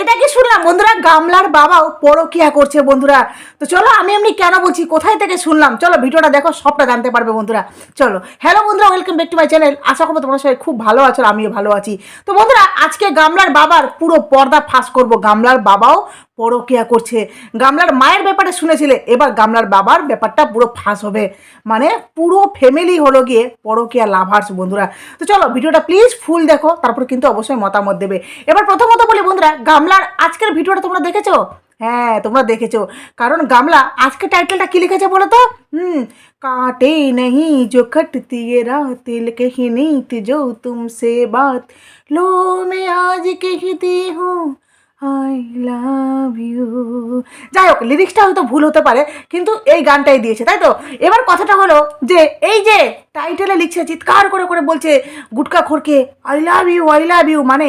এটা কি শুনলাম? বন্ধুরা, গামলার বাবাও পরকিয়া করছে বন্ধুরা। তো চলো, আমি এমনি কেন বলছি, কোথায় থেকে শুনলাম? চলো, ভিডিওটা দেখো, সবটা জানতে পারবে বন্ধুরা। চলো হ্যালো বন্ধুরা welcome back to my channel আশা করব তোমরা সবাই খুব ভালো আছো, আমিও ভালো আছি। তো বন্ধুরা, আজকে গামলার বাবার পুরো পর্দা ফাঁস করব। গামলার বাবাও পরকিয়া করছে। গামলার মায়ের ব্যাপারে শুনেছিলে? এবার গামলার বাবার ব্যাপারটা পুরো ফাঁস হবে। মানে পুরো ফ্যামিলি হলো গিয়ে পরকিয়া লাভার্স বন্ধুরা। তো চলো ভিডিওটা প্লিজ ফুল দেখো, তারপর কিন্তু অবশ্যই মতামত দেবে। এবার প্রথমত বলি বন্ধুরা, গামলার আজকের ভিডিওটা তোমরা দেখেছ? হ্যাঁ তোমরা দেখেছ। কারণ গামলা আজকে টাইটেলটা কি লিখেছে বলো তো? হুম, কাটে নেই জো কটতি রাতিল কেহি কহি নেই তুজো তুমসে বাত। লো মে আজ কেহি দে হুঁ আই লাভ ইউ যাই হোক লিরিক্সটা হয়তো ভুল হতে পারে, কিন্তু এই গানটাই দিয়েছে, তাই তো? এবার কথাটা হলো যে, এই যে টাইটেলে লিখছে, চিৎকার করে করে বলছে, গুটকা খোরকে I love you I love you মানে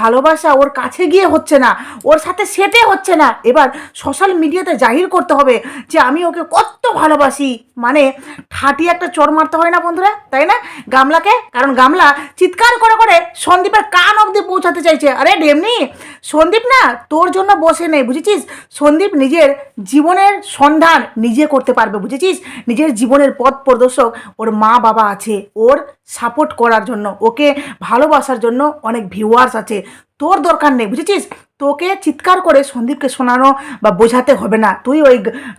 ভালোবাসা ওর কাছে গিয়ে হচ্ছে না, ওর সাথে সেটে হচ্ছে না। এবার সোশ্যাল মিডিয়াতে জাহির করতে হবে যে আমি ওকে কত ভালোবাসি। মানে ঠাটি একটা চোর মারতে হয় না বন্ধুরা, তাই না? গামলাকে, কারণ গামলা চিৎকার করে করে সন্দীপের কান অবধি পৌঁছাতে চাইছে। আরে ডেমনি, সন্দীপ না তোর জন্য বসে নেই, বুঝেছিস? সন্দীপ নিজের জীবনের সন্ধান নিজে করতে পারবে, বুঝেছিস? নিজের জীবনের পথ প্রদর্শক ওর মা বাবা আছে, ওর সাপোর্ট করার জন্য, ওকে ভালোবাসার জন্য অনেক ভিউয়ার্স আছে। তোর দরকার নেই, বুঝেছিস? তোকে চিৎকার করে সন্দীপকে শোনানো বা বোঝাতে হবে না। তুই ওই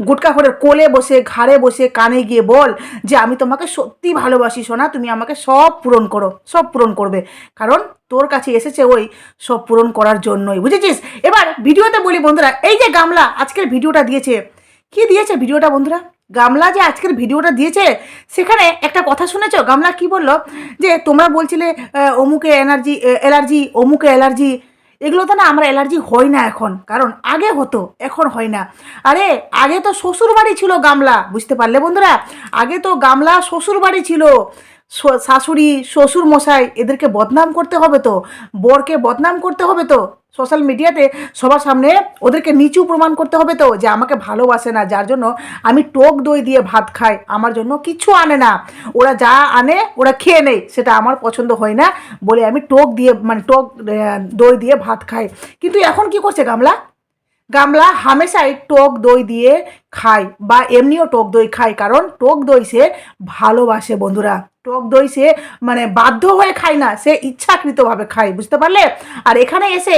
গুটকা করে কোলে বসে, ঘাড়ে বসে, কানে গিয়ে বল যে, আমি তোমাকে সত্যি ভালোবাসি সোনা, তুমি আমাকে সব পূরণ করো, সব পূরণ করবে। কারণ তোর কাছে এসেছে ওই সব পূরণ করার জন্যই, বুঝেছিস? এবার ভিডিওতে বলি বন্ধুরা, এই যে গামলা আজকের ভিডিওটা দিয়েছে। কি দিয়েছে ভিডিওটা বন্ধুরা? গামলা যে আজকের ভিডিওটা দিয়েছে, সেখানে একটা কথা শুনেছো? গামলা কি বলল? যে তোমরা বলছিলে অমুকে এনার্জি অ্যালার্জি অমুকে অ্যালার্জি এগুলো তো না আমার অ্যালার্জি হয় না এখন, কারণ আগে হতো, এখন হয় না। আরে, আগে তো শ্বশুর বাড়ি ছিল গামলা, বুঝতে পারলে বন্ধুরা? আগে তো গামলা শ্বশুর বাড়ি ছিল শাশুড়ি শ্বশুর মশাই এদেরকে বদনাম করতে হবে তো, বরকে বদনাম করতে হবে তো। সোশ্যাল মিডিয়াতে সবার সামনে ওদেরকে নিচু প্রমাণ করতে হবে তো, যে আমাকে ভালোবাসে না, যার জন্য আমি টোক দই দিয়ে ভাত খাই, আমার জন্য কিছু আনে না। ওরা যা আনে, ওরা খেয়ে নেই সেটা আমার পছন্দ হয় না বলে আমি টোক দিয়ে মানে টোক দই দিয়ে ভাত খাই। কিন্তু এখন কি করছে গামলা? গামলা হামেশাই টক দই দিয়ে খায় বা এমনিও টক দই খায়, কারণ টক দই সে ভালোবাসে বন্ধুরা। টক দই সে মানে বাধ্য হয়ে খায় না, সে ইচ্ছাকৃতভাবে খায়, বুঝতে পারলে? আর এখানে এসে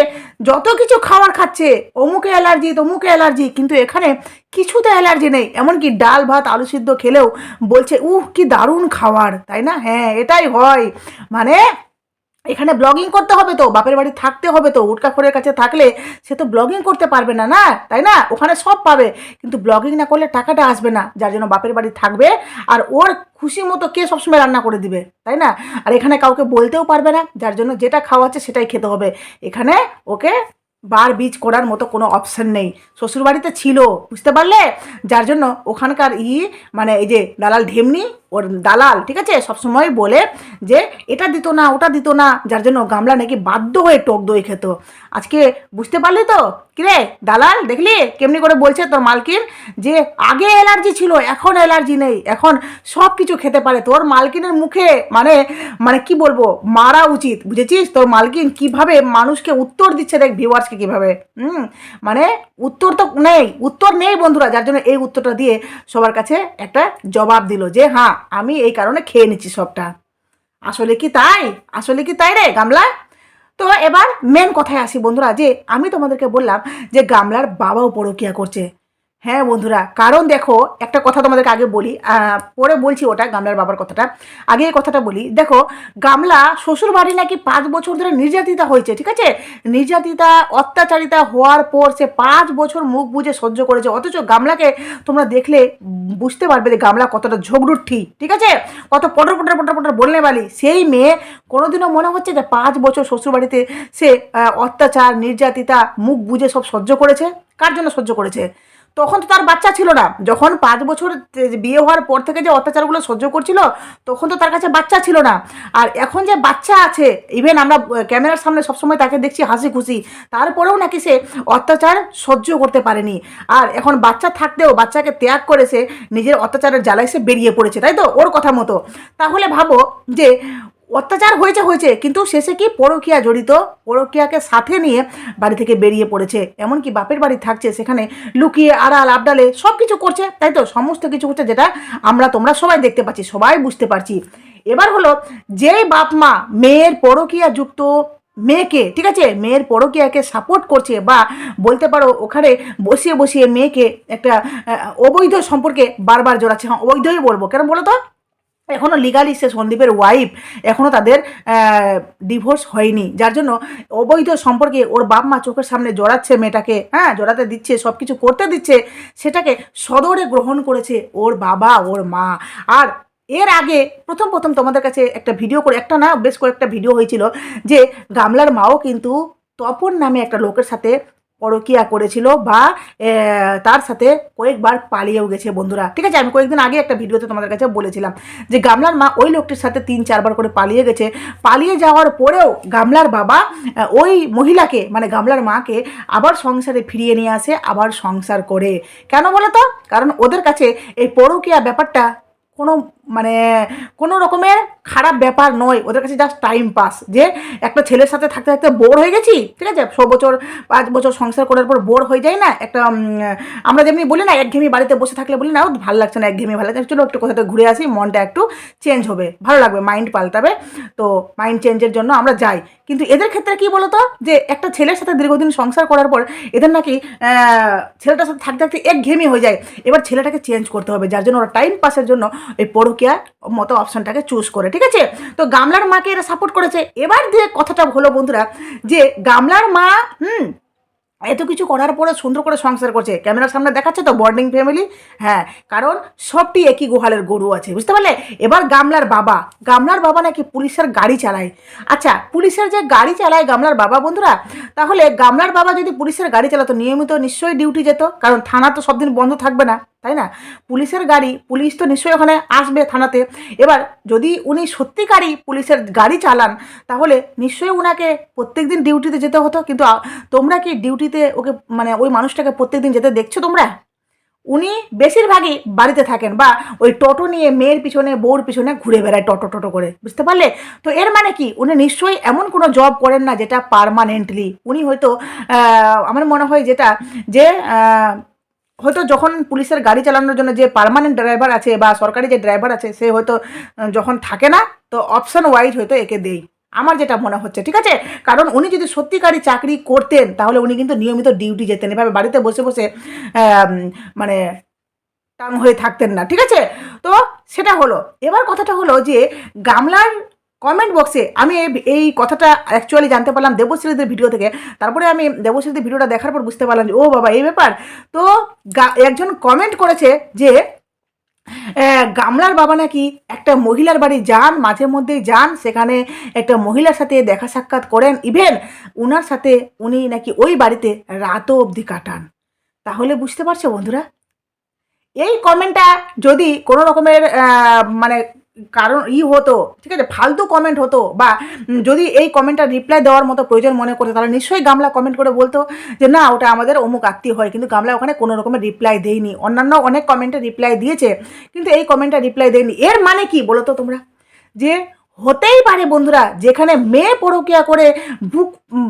যত কিছু খাবার খাচ্ছে অমুকে অ্যালার্জি তমুকে অ্যালার্জি, কিন্তু এখানে কিছুতে অ্যালার্জি নেই, এমনকি ডাল, ভাত, আলু সিদ্ধ খেলেও বলছে, উহ, কি দারুণ খাবার তাই না? হ্যাঁ এটাই হয়। মানে এখানে ব্লগিং করতে হবে তো, বাপের বাড়ি থাকতে হবে তো উটকা উটকাখোরের কাছে থাকলে সে তো ব্লগিং করতে পারবে না না? তাই না? ওখানে সব পাবে। কিন্তু ব্লগিং না করলে টাকাটা আসবে না, যার জন্য বাপের বাড়ি থাকবে আর ওর খুশি মতো কে সবসময় রান্না করে দিবে, তাই না? আর এখানে কাউকে বলতেও পারবে না, যার জন্য যেটা খাওয়াচ্ছে সেটাই খেতে হবে। এখানে ওকে বার বীজ করার মতো কোনো অপশন নেই। শ্বশুরবাড়িতে ছিল, বুঝতে পারলে? যার জন্য ওখানকার ই মানে এই যে দালাল ঢেমনি ওর দালাল, ঠিক আছে? সবসময় বলে যে, এটা দিত না, ওটা দিত না। যার জন্য গামলা নাকি বাধ্য হয়ে টক দই খেত। আজকে বুঝতে পারলি তো? কিরে দালাল, দেখলি? কেমনি করে বলছে তোর মালকিন? যে, আগে অ্যালার্জি ছিল, এখন অ্যালার্জি নেই, এখন সব কিছু খেতে পারে। তোর মালকিনের মুখে মানে মানে কি বলব, মারা উচিত, বুঝেছিস? তোর মালকিন কীভাবে মানুষকে উত্তর দিচ্ছে দেখ ভিউয়ার্সকে কীভাবে। হুম মানে উত্তর তো নেই, উত্তর নেই বন্ধুরা, যার জন্য এই উত্তরটা দিয়ে সবার কাছে একটা জবাব দিল যে হ্যাঁ আমি এই কারণে খেয়ে নিচ্ছি সবটা। আসলে কি তাই? আসলে কি তাই রে, গামলা? তো এবার মেন কথায় আসি বন্ধুরা, যে আমি তোমাদেরকে বললাম যে গামলার বাবাও পরকিয়া করছে। হ্যাঁ বন্ধুরা, কারণ দেখো, একটা কথা তোমাদেরকে আগে বলি পরে বলছি ওটা, গামলার বাবার কথাটা। আগে এই কথাটা বলি, দেখো, গামলা শ্বশুর বাড়ি নাকি পাঁচ বছর ধরে নির্যাতিতা হয়েছে, ঠিক আছে? নির্যাতিতা, অত্যাচারিতা হওয়ার পর সে পাঁচ বছর মুখ বুঝে সহ্য করেছে, অথচ গামলাকে তোমরা দেখলে বুঝতে পারবে যে গামলা কতটা ঝগড়ুঠি, ঠিক আছে? কত পটর পটর পটর পটর বললে বালি। সেই মেয়ে কোনোদিনও মনে হচ্ছে যে পাঁচ বছর শ্বশুরবাড়িতে সে অত্যাচার, নির্যাতিতা, মুখ বুঝে সব সহ্য করেছে? কার জন্য সহ্য করেছে? তখন তো তার বাচ্চা ছিল না। যখন পাঁচ বছর বিয়ে হওয়ার পর থেকে যে অত্যাচারগুলো সহ্য করছিল, তখন তো তার কাছে বাচ্চা ছিল না। আর এখন যে বাচ্চা আছে ইভেন আমরা ক্যামেরার সামনে সবসময় তাকে দেখছি হাসি খুশি, তারপরেও নাকি সে অত্যাচার সহ্য করতে পারেনি। আর এখন বাচ্চা থাকতেও বাচ্চাকে ত্যাগ করে সে নিজের অত্যাচারের জ্বালায় সে বেরিয়ে পড়েছে, তাই তো? ওর কথা মতো। তাহলে ভাবো যে অত্যাচার হয়েছে হয়েছে, কিন্তু শেষে কি পরকিয়া জড়িত? পরকিয়াকে সাথে নিয়ে বাড়ি থেকে বেরিয়ে পড়েছে। এমনকি বাপের বাড়ি থাকছে, সেখানে লুকিয়ে, আড়াল, আবডালে সব কিছু করছে। তাই তো সমস্ত কিছু করছে যেটা আমরা, তোমরা সবাই দেখতে পাচ্ছি, সবাই বুঝতে পারছি। এবার হলো যে বাপ মা মেয়ের পরকিয়া যুক্ত মেয়েকে, ঠিক আছে, মেয়ের পরকিয়াকে সাপোর্ট করছে বা বলতে পারো ওখানে বসিয়ে বসিয়ে মেয়েকে একটা অবৈধ সম্পর্কে বারবার জড়াচ্ছে হ্যাঁ অবৈধই বলব। কেন বলো তো? এখনও লিগালি সে সন্দীপের ওয়াইফ এখনও তাদের ডিভোর্স হয়নি। যার জন্য অবৈধ সম্পর্কে ওর বাপ মা চোখের সামনে জড়াচ্ছে মেয়েটাকে হ্যাঁ জড়াতে দিচ্ছে সব কিছু করতে দিচ্ছে, সেটাকে সদরে গ্রহণ করেছে ওর বাবা, ওর মা। আর এর আগে প্রথম প্রথম তোমাদের কাছে একটা ভিডিও করে, একটা না, বেশ কয়েকটা ভিডিও হয়েছিল যে গামলার মাও কিন্তু তপন নামে একটা লোকের সাথে পরকিয়া করেছিল বা তার সাথে কয়েকবার পালিয়েও গেছে বন্ধুরা। ঠিক আছে, আমি কয়েকদিন আগে একটা ভিডিওতে তোমাদের কাছে বলেছিলাম যে গামলার মা ওই লোকটির সাথে তিন, চারবার করে পালিয়ে গেছে। পালিয়ে যাওয়ার পরেও গামলার বাবা ওই মহিলাকে মানে গামলার মাকে আবার সংসারে ফিরিয়ে নিয়ে আসে, আবার সংসার করে। কেন বলো তো? কারণ ওদের কাছে এই পরকিয়া ব্যাপারটা কোনো মানে কোনো রকমের খারাপ ব্যাপার নয়। ওদের কাছে জাস্ট টাইম পাস যে একটা ছেলের সাথে থাকতে থাকতে বোর হয়ে গেছি, ঠিক আছে? ছ বছর, পাঁচ বছর সংসার করার পর বোর হয়ে যায় না? একটা আমরা যেমনি বলি না, একঘেয়েমি বাড়িতে বসে থাকলে বলি না, ও, ভালো লাগছে না, একঘেয়েমি ভালো লাগছে চলো একটু কোথাও ঘুরে আসি, মনটা একটু চেঞ্জ হবে। ভালো লাগবে মাইন্ড পাল্টাবে। তো মাইন্ড চেঞ্জের জন্য আমরা যাই। কিন্তু এদের ক্ষেত্রে কি বলতো? যে একটা ছেলের সাথে দীর্ঘদিন সংসার করার পর এদের নাকি ছেলেটার সাথে থাকতে থাকতে একঘেয়েমি হয়ে যায়। এবার ছেলেটাকে চেঞ্জ করতে হবে। যার জন্য ওরা টাইম পাসের জন্য এই পরকিয়া মতো অপশনটাকে চুজ করে, ঠিক আছে? তো গামলার মাকে এরা সাপোর্ট করেছে। এবার যে কথাটা হলো বন্ধুরা, যে গামলার মা, হুম এত কিছু করার পরে সুন্দর করে সংসার করছে। ক্যামেরার সামনে দেখাচ্ছে তো বর্ডিং ফ্যামিলি? হ্যাঁ কারণ সবটি একই গোহালের গরু আছে, বুঝতে পারলে? এবার গামলার বাবা গামলার বাবা নাকি পুলিশের গাড়ি চালায়। আচ্ছা পুলিশের যে গাড়ি চালায় গামলার বাবা, বন্ধুরা, তাহলে গামলার বাবা যদি পুলিশের গাড়ি চালাতো, নিয়মিত নিশ্চয়ই ডিউটি যেত, কারণ থানা তো সব দিন বন্ধ থাকবে না, তাই না? পুলিশের গাড়ি, পুলিশ তো নিশ্চয়ই ওখানে আসবে থানাতে। এবার যদি উনি সত্যিকারই পুলিশের গাড়ি চালান, তাহলে নিশ্চয়ই ওনাকে প্রত্যেক দিন ডিউটিতে যেতে হতো, কিন্তু তোমরা কি ডিউটিতে ওকে মানে ওই মানুষটাকে প্রত্যেকদিন যেতে দেখছ তোমরা? উনি বেশিরভাগই বাড়িতে থাকেন বা ওই টোটো নিয়ে মেয়ের পিছনে, বউর পিছনে ঘুরে বেড়ায় টোটো টোটো করে, বুঝতে পারলে? তো এর মানে কি? উনি নিশ্চয়ই এমন কোনো জব করেন না যেটা পারমানেন্টলি উনি হয়তো আমার মনে হয় যেটা, যে হয়তো যখন পুলিশের গাড়ি চালানোর জন্য যে পারমানেন্ট ড্রাইভার আছে বা সরকারি যে ড্রাইভার আছে, সে হয়তো যখন থাকে না, তো অপশন ওয়াইজ হয়তো একে দেই আমার যেটা মনে হচ্ছে, ঠিক আছে? কারণ উনি যদি সত্যিকারই চাকরি করতেন, তাহলে উনি কিন্তু নিয়মিত ডিউটি যেতেন। এভাবে বাড়িতে বসে বসে মানে টাং হয়ে থাকতেন না, ঠিক আছে? তো সেটা হলো। এবার কথাটা হলো যে, গামলার কমেন্ট বক্সে আমি এই- কথাটা অ্যাকচুয়ালি জানতে পারলাম দেবশ্রীদের ভিডিও থেকে। তারপরে আমি দেবশ্রীদের ভিডিওটা দেখার পর বুঝতে পারলাম যে, ও বাবা, এই ব্যাপার। তো একজন কমেন্ট করেছে যে গামলার বাবা নাকি একটা মহিলার বাড়ি যান, মাঝে মধ্যেই যান, সেখানে একটা মহিলার সাথে দেখা সাক্ষাৎ করেন। ইভেন উনার সাথে উনি নাকি ওই বাড়িতে রাতও অবধি কাটান। তাহলে বুঝতে পারছ বন্ধুরা? এই কমেন্টটা যদি কোনো রকমের মানে কারণ ই হতো, ঠিক আছে, ফালতু কমেন্ট হতো বা যদি এই কমেন্টটা রিপ্লাই দেওয়ার মতো প্রয়োজন মনে করতো, তাহলে নিশ্চয়ই গামলা কমেন্ট করে বলতো যে, না, ওটা আমাদের অমুক আত্মীয় হয়, কিন্তু গামলা ওখানে কোনো রকমের রিপ্লাই দেয়নি। অন্যান্য অনেক কমেন্টে রিপ্লাই দিয়েছে, কিন্তু এই কমেন্টটা রিপ্লাই দেয়নি। এর মানে কি বলো তো তোমরা? যে হতেই পারে বন্ধুরা, যেখানে মেয়ে পরকিয়া করে বুক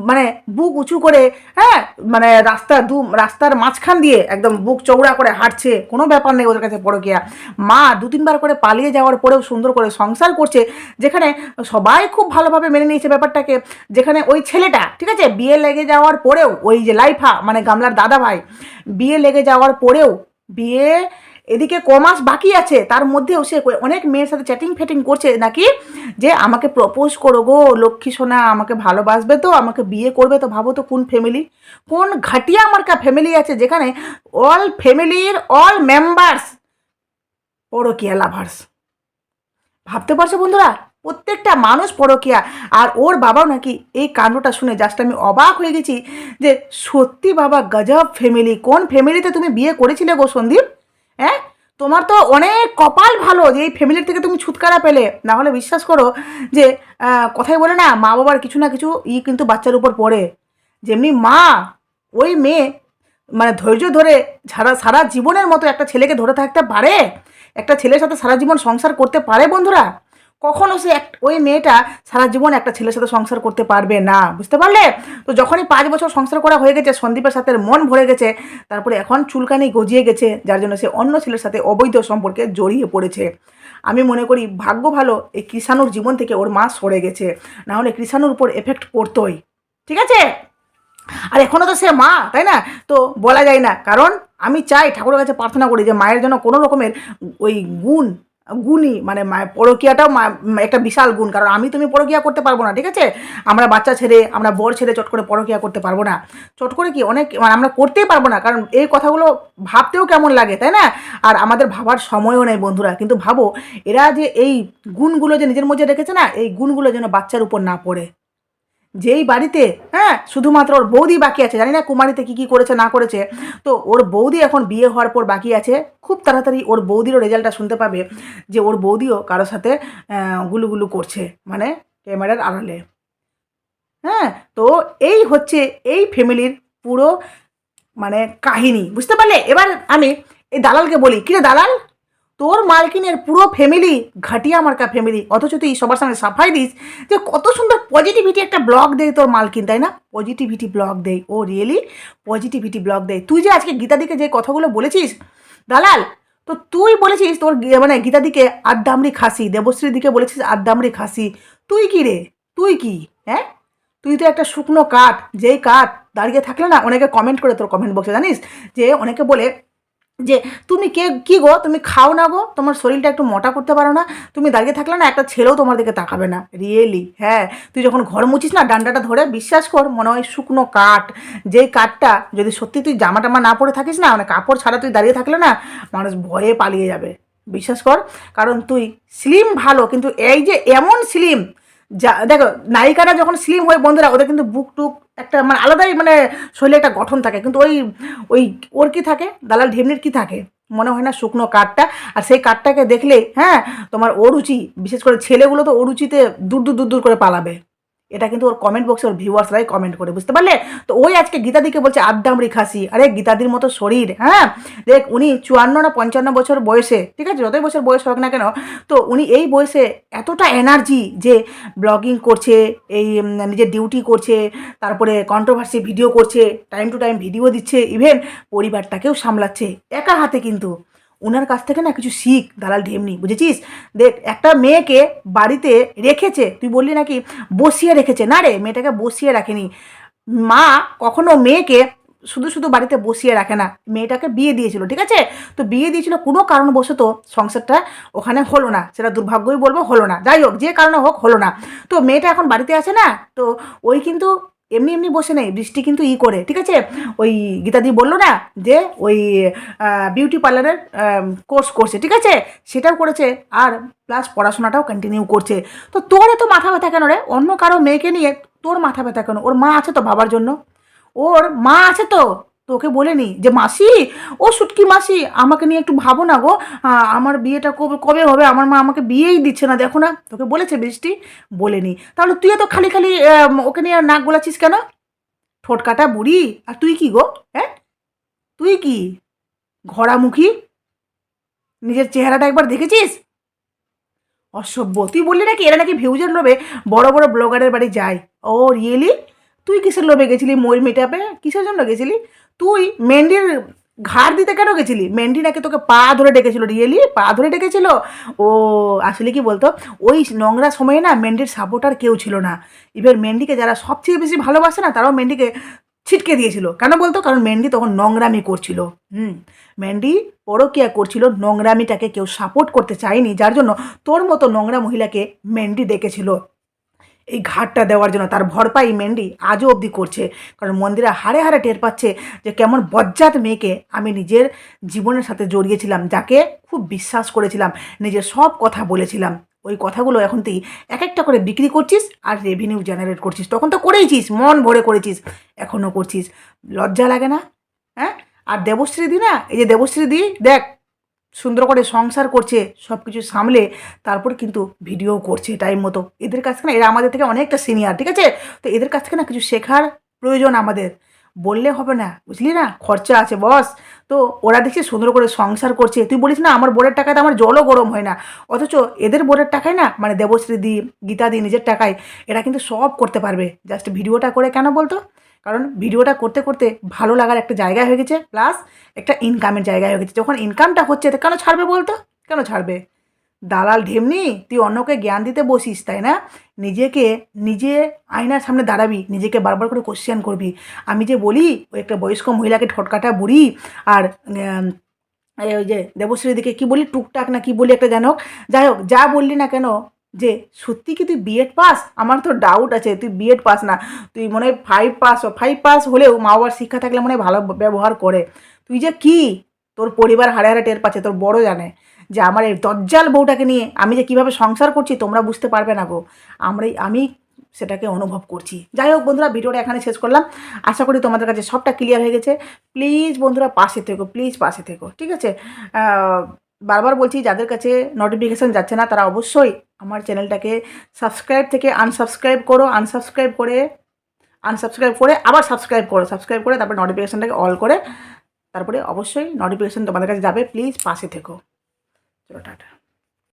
মানে বুক উঁচু করে হ্যাঁ মানে রাস্তা দু, রাস্তার মাঝখান দিয়ে একদম বুক চৌড়া করে হাঁটছে, কোনো ব্যাপার নেই ওদের কাছে পরকিয়া। মা দু তিনবার করে পালিয়ে যাওয়ার পরেও সুন্দর করে সংসার করছে, যেখানে সবাই খুব ভালোভাবে মেনে নিয়েছে ব্যাপারটাকে, যেখানে ওই ছেলেটা, ঠিক আছে, বিয়ে লেগে যাওয়ার পরেও ওই যে লাইফা মানে গামলার দাদা ভাই বিয়ে লেগে যাওয়ার পরেও বিয়ে এদিকে ক মাস বাকি আছে। তার মধ্যেও সে অনেক মেয়ের সাথে চ্যাটিং ফ্যাটিং করছে নাকি? যে আমাকে প্রপোজ করো গো, লক্ষ্মী সোনা আমাকে ভালোবাসবে তো, আমাকে বিয়ে করবে তো, ভাবো তো কোন ফ্যামিলি কোন ঘাটিয়া মার্কা ফ্যামিলি আছে যেখানে অল ফ্যামিলির অল মেম্বার্স পরকিয়া লাভার্স ভাবতে পারছ বন্ধুরা? প্রত্যেকটা মানুষ পরকিয়া। আর ওর বাবাও নাকি এই কাণ্ডটা শুনে জাস্ট আমি অবাক হয়ে গেছি যে সত্যি বাবা গজব ফ্যামিলি কোন ফ্যামিলিতে তুমি বিয়ে করেছিলে গো সন্দীপ? তোমার তো অনেক কপাল ভালো যে এই ফ্যামিলির থেকে তুমি ছুটকারা পেলে। না হলে বিশ্বাস করো যে কথাই বলে না মা বাবার কিছু না কিছু ই কিন্তু বাচ্চার উপর পড়ে। যেমনি মা, ওই মেয়ে মানে ধৈর্য ধরে সারা সারা জীবনের মতো একটা ছেলেকে ধরে থাকতে পারে? একটা ছেলের সাথে সারা জীবন সংসার করতে পারে বন্ধুরা? কখনো সে এক ওই মেয়েটা সারা জীবন একটা ছেলের সাথে সংসার করতে পারবে না, বুঝতে পারলে? তো যখনই পাঁচ বছর সংসার করা হয়ে গেছে, সন্দীপের সাথে মন ভরে গেছে, তারপরে এখন চুলকানি গজিয়ে গেছে, যার জন্য সে অন্য ছেলের সাথে অবৈধ সম্পর্কে জড়িয়ে পড়েছে। আমি মনে করি ভাগ্য ভালো এই কৃষাণুর জীবন থেকে ওর মা সরে গেছে, না হলে কৃষাণুর উপর এফেক্ট পড়তোই। ঠিক আছে? আর এখনও তো সে মা, তাই না? তো বলা যায় না। কারণ আমি চাই, ঠাকুরের কাছে প্রার্থনা করি যে মায়ের জন্য কোনো রকমের ওই গুণ গুণই মানে পরকিয়াটাও একটা বিশাল গুণ। কারণ আমি তুমি পরকিয়া করতে পারব না, ঠিক আছে? আমরা বাচ্চা ছেড়ে আমরা বর ছেড়ে চট করে পরকিয়া করতে পারব না। চট করে কি, অনেক মানে আমরা করতেই পারব না, কারণ এই কথাগুলো ভাবতেও কেমন লাগে, তাই না? আর আমাদের ভাবার সময়ও নেই, বন্ধুরা। কিন্তু ভাবো, এরা যে এই গুণগুলো যে নিজের মধ্যে রেখেছে না, এই গুণগুলো যেন বাচ্চার উপর না পড়ে। যেই বাড়িতে হ্যাঁ শুধুমাত্র ওর বৌদি বাকি আছে, জানি না কুমারিতে কী কী করেছে, না করেছে, তো ওর বৌদি এখন বিয়ে হওয়ার পর বাকি আছে, খুব তাড়াতাড়ি ওর বৌদিরও রেজাল্টটা শুনতে পাবে যে ওর বৌদিও কারোর সাথে গুলুগুলু করছে মানে ক্যামেরার আড়ালে। হ্যাঁ তো এই হচ্ছে এই ফ্যামিলির পুরো মানে কাহিনী, বুঝতে পারলে? এবার আমি এই দালালকে বলি, কিরে দালাল? তোর মালকিনের পুরো ফ্যামিলি ঘাটিয়া মার্কা ফ্যামিলি অথচ তুই সবার সঙ্গে সাফাই দিস, যে কত সুন্দর পজিটিভিটি একটা ব্লগ দেয় তোর মালকিন, তাই না? পজিটিভিটি ব্লগ দেয়, ও রিয়েলি পজিটিভিটি ব্লগ দেয়। তুই যে আজকে গীতাদিকে যে কথাগুলো বলেছিস, দালাল, তো তুই বলেছিস তোর মানে গীতাদিকে আড্ডামরি খাসি দেবশ্রী দিকে বলেছিস আড্ডামরি খাসি। তুই কি রে? তুই কি? হ্যাঁ? তুই তো একটা শুকনো কাঠ, যেই কাঠ দাঁড়িয়ে থাকলে না অনেকে কমেন্ট করে তোর কমেন্ট বক্সে জানিস? যে অনেকে বলে যে তুমি কে, কী গো? তুমি খাও না গো? তোমার শরীরটা একটু মোটা করতে পারো না? তুমি দাঁড়িয়ে থাকলে না একটা ছেলেও তোমার দিকে তাকাবে না। রিয়েলি হ্যাঁ। তুই যখন ঘর মুছিস না, ডান্ডাটা ধরে বিশ্বাস কর, মনে হয় শুকনো কাঠ। যেই কাঠটা যদি সত্যি তুই জামা টামা না পরে থাকিস না মানে কাপড় ছাড়া তুই দাঁড়িয়ে থাকলে না, মানুষ ভয়ে পালিয়ে যাবে। বিশ্বাস কর। কারণ তুই স্লিম ভালো, কিন্তু এই যে এমন স্লিম যা, দেখো, নায়িকারা যখন স্লিম হয়, বন্ধুরা, ওদের কিন্তু বুক টুক একটা মানে আলাদাই মানে শরীরে একটা গঠন থাকে। কিন্তু ওই ওই ওর কি থাকে? দালাল ঢেমনির কি থাকে? মনে হয় না শুকনো কাঠটা। আর সেই কাঠটাকে দেখলে হ্যাঁ তোমার অরুচি, বিশেষ করে ছেলেগুলো তো অরুচিতে দূর দূর দূর দূর করে পালাবে। এটা কিন্তু ওর কমেন্ট বক্সে ওর ভিউয়ার্সরাই কমেন্ট করে, বুঝতে পারলে? তো ওই আজকে গীতাদিকে বলছে আড্ডামরি খাসি আরে, গীতাদির মতো শরীর হ্যাঁ? দেখ, উনি চুয়ান্ন না পঞ্চান্ন বছর বয়সে, ঠিক আছে? যতই বছর বয়স হোক না কেন, তো উনি এই বয়সে এতটা এনার্জি যে ব্লগিং করছে, এই নিজের ডিউটি করছে, তারপরে কন্ট্রোভার্সি ভিডিও করছে টাইম টু টাইম ভিডিও দিচ্ছে ইভেন পরিবারটাকেও সামলাচ্ছে, একা হাতে কিন্তু। ওনার কাছ থেকে না কিছু শিখ, দালাল ঢেমনি বুঝেছিস? দেখ, একটা মেয়েকে বাড়িতে রেখেছে, তুই বললি নাকি বসিয়ে রেখেছে? না রে, মেয়েটাকে বসিয়ে রাখেনি। মা কখনো মেয়েকে শুধু শুধু বাড়িতে বসিয়ে রাখে না, মেয়েটাকে বিয়ে দিয়েছিল, ঠিক আছে? তো বিয়ে দিয়েছিল কোনো কারণবশত সংসারটা ওখানে হলো না, সেটা দুর্ভাগ্যই বলব হলো না, যাই হোক, যে কারণে হোক হলো না। তো মেয়েটা এখন বাড়িতে আছে না, তো ওই কিন্তু এমনি এমনি বসে নেই, বৃষ্টি কিন্তু ই করে, ঠিক আছে? ওই গীতাদি বলল না যে ওই বিউটি পার্লারের কোর্স করছে, ঠিক আছে? সেটাও করেছে, আর প্লাস পড়াশোনাটাও কন্টিনিউ করছে। তো তোর এত মাথা ব্যথা কেন রে? অন্য কারও মেয়েকে নিয়ে তোর মাথা ব্যথা কেন? ওর মা আছে তো বাবার জন্য। ওর মা আছে তো। তোকে বলেনি যে, মাসি, ও সুটকি মাসি, আমাকে নিয়ে একটু ভাবো না গো। আমার বিয়েটা কবে কবে হবে? আমার মা আমাকে বিয়েই দিচ্ছে না। দেখো না, তোকে বলেছে বৃষ্টি বলেনি তাহলে তুই তো খালি খালি ওকে নিয়ে নাক গোলাচ্ছিস কেন? ঠোঁট কাটা বুড়ি, আর তুই কি গো? হ্যাঁ? তুই কি? ঘোড়ামুখী? নিজের চেহারাটা একবার দেখেছিস? অসভ্য। তুই বললি নাকি, এরা নাকি ভিউজের লোভে বড় বড় ব্লগারের বাড়ি যায়। ও রিয়েলি তুই কিসের লোভে গেছিলি? ময়ূর মেটাপে কিসের জন্য গেছিলি? তুই মেন্ডির ঘাড় দিতে কেন গেছিলি? মেন্ডি নাকি তোকে পা ধরে ডেকেছিল, রিয়েলি? পা ধরে ডেকেছিল? ও, আসলে কি বলতো? ওই নোংরা সময়ে না মেন্ডির সাপোর্টার কেউ ছিল না। এবার মেন্ডিকে যারা সবচেয়ে বেশি ভালোবাসে না, তারাও মেন্ডিকে ছিটকে দিয়েছিল। কেন বলতো? কারণ মেন্ডি তখন নোংরামি করছিল। হুম, মেন্ডি পরকিয়া করছিল, নোংরামিটাকে কেউ সাপোর্ট করতে চায়নি। যার জন্য তোর মতো নোংরা মহিলাকে মেন্ডি ডেকেছিল। এই ঘাটটা দেওয়ার জন্য। তার ভরপাই মেন্ডি আজও অবধি করছে। কারণ মন্দিরা হারে হারে টের পাচ্ছে যে কেমন বজ্জাত মেয়েকে আমি নিজের জীবনের সাথে জড়িয়েছিলাম, যাকে খুব বিশ্বাস করেছিলাম, নিজের সব কথা বলেছিলাম। ওই কথাগুলো এখন তুই এক একটা করে বিক্রি করছিস আর রেভিনিউ জেনারেট করছিস। তখন তো করেইছিস, মন ভরে করেছিস এখনও করছিস। লজ্জা লাগে না? হ্যাঁ? আর দেবশ্রী দি না? এই যে দেবশ্রী দি, দেখ সুন্দর করে সংসার করছে সব কিছু সামলে তারপর কিন্তু ভিডিও করছে টাইম মতো। এদের কাছ থেকে না, এরা আমাদের থেকে অনেকটা সিনিয়র ঠিক আছে? তো এদের কাছ থেকে না কিছু শেখার প্রয়োজন আমাদের। বললে হবে না, বুঝলি না? খরচা আছে বস তো ওরা দেখছি সুন্দর করে সংসার করছে। তুই বলিস না, আমার বোর্ডের টাকাতে আমার জলও গরম হয় না। অথচ এদের বোর্ডের টাকায় না মানে দেবশ্রী দি, গীতা দি নিজের টাকায়, এরা কিন্তু সব করতে পারবে। জাস্ট ভিডিওটা করে কেন বলতো? কারণ ভিডিওটা করতে করতে ভালো লাগার একটা জায়গা হয়ে গেছে প্লাস একটা ইনকামের জায়গা হয়ে গেছে। যখন ইনকামটা হচ্ছে, তো কেন ছাড়বে বলতো? কেন ছাড়বে? দালাল ঢেমনি, তুই অন্যকে জ্ঞান দিতে বসিস, তাই না? নিজেকে, নিজে আয়নার সামনে দাঁড়াবি, নিজেকে বারবার করে কোশ্চেন করবি। আমি যে বলি, ওই একটা বয়স্ক মহিলাকে ঠটকাটা বুড়ি, আর ওই যে দেবশ্রী দিকে কী বলি, টুকটাক না কি বলি একটা যেন যাই হোক, যা বললি না কেন যে, সত্যি কি তুই বিএড পাস? আমার তো ডাউট আছে, তুই বিএড পাস না। তুই মনে হয় ফাইভ পাস ফাইভ পাস হলেও মা বাবার শিক্ষা থাকলে মনে হয় ভালো ব্যবহার করে। তুই যে কি? তোর পরিবার হারে হারে টের পাচ্ছে, তোর বড় জানে যে আমার এই দজ্জাল বউটাকে নিয়ে আমি যে কীভাবে সংসার করছি, তোমরা বুঝতে পারবে না গো। আমরাই, আমি সেটাকে অনুভব করছি। যাই হোক বন্ধুরা, ভিডিওটা এখানে শেষ করলাম। আশা করি তোমাদের কাছে সবটা ক্লিয়ার হয়ে গেছে। প্লিজ বন্ধুরা, পাশে থেকো প্লিজ পাশে থেকো, ঠিক আছে? বারবার বলছি, যাদের কাছে নোটিফিকেশান যাচ্ছে না, তারা অবশ্যই আমার চ্যানেলটাকে সাবস্ক্রাইব থেকে আনসাবস্ক্রাইব করো আনসাবস্ক্রাইব করে আনসাবস্ক্রাইব করে আবার সাবস্ক্রাইব করো সাবস্ক্রাইব করে তারপরে নোটিফিকেশানটাকে অল করে, তারপরে অবশ্যই নোটিফিকেশান তোমাদের কাছে যাবে প্লিজ পাশে থেকো। চলো, টাটা।